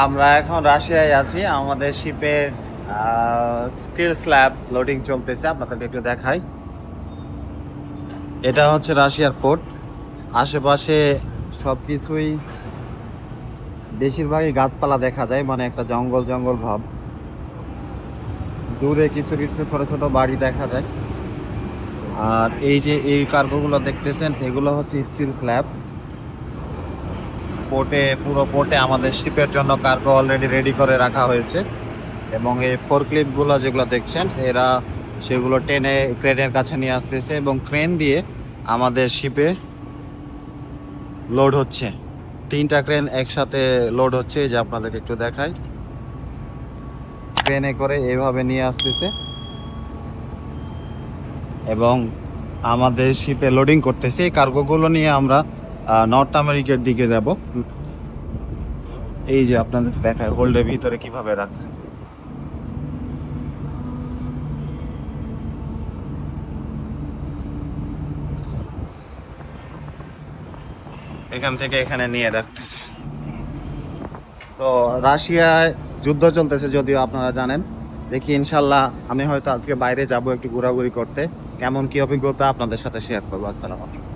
আমরা এখন রাশিয়ায় আছি। আমাদের শিপে স্টিল স্ল্যাব লোডিং চলতেছে। আপনাদেরকে একটু দেখাই। এটা হচ্ছে রাশিয়ার পোর্ট আশেপাশে সব কিছুই বেশিরভাগই গাছপালা দেখা যায় মানে একটা জঙ্গল জঙ্গল ভাব। দূরে কিছু কিছু ছোট ছোট বাড়ি দেখা যায়। আর এই যে এই কার্গোগুলো দেখতেছেন, এগুলো হচ্ছে স্টিল স্ল্যাব পোর্টে পুরো পোর্টে আমাদের শিপের জন্য কার্গো অলরেডি রেডি করে রাখা হয়েছে। এবং এই ফোর ক্লিপগুলো যেগুলো দেখছেন, এরা সেগুলো টেনে ক্রেনের কাছে নিয়ে আসতেছে এবং ক্রেন দিয়ে আমাদের শিপে লোড হচ্ছে। তিনটা ক্রেন একসাথে লোড হচ্ছে যে আপনাদেরকে একটু দেখাই। ক্রেনে করে এইভাবে নিয়ে আসতেছে। এবং আমাদের শিপে লোডিং করতেছে। এই কার্গোগুলো নিয়ে আমরা নর্থ আমেরিকার দিকে যাব। এই যে আপনাদের দেখায় হোল্ডের ভিতরে কীভাবে রাখছে। এখান থেকে এখানে নিয়ে রাখতেছে। তো রাশিয়ায় যুদ্ধ চলতেছে যদিও আপনারা জানেন। দেখি ইনশাল্লাহ আমি হয়তো আজকে বাইরে যাব একটু ঘোরাঘুরি করতে। কেমন কি অভিজ্ঞতা আপনাদের সাথে শেয়ার করব। আসসালামু আলাইকুম।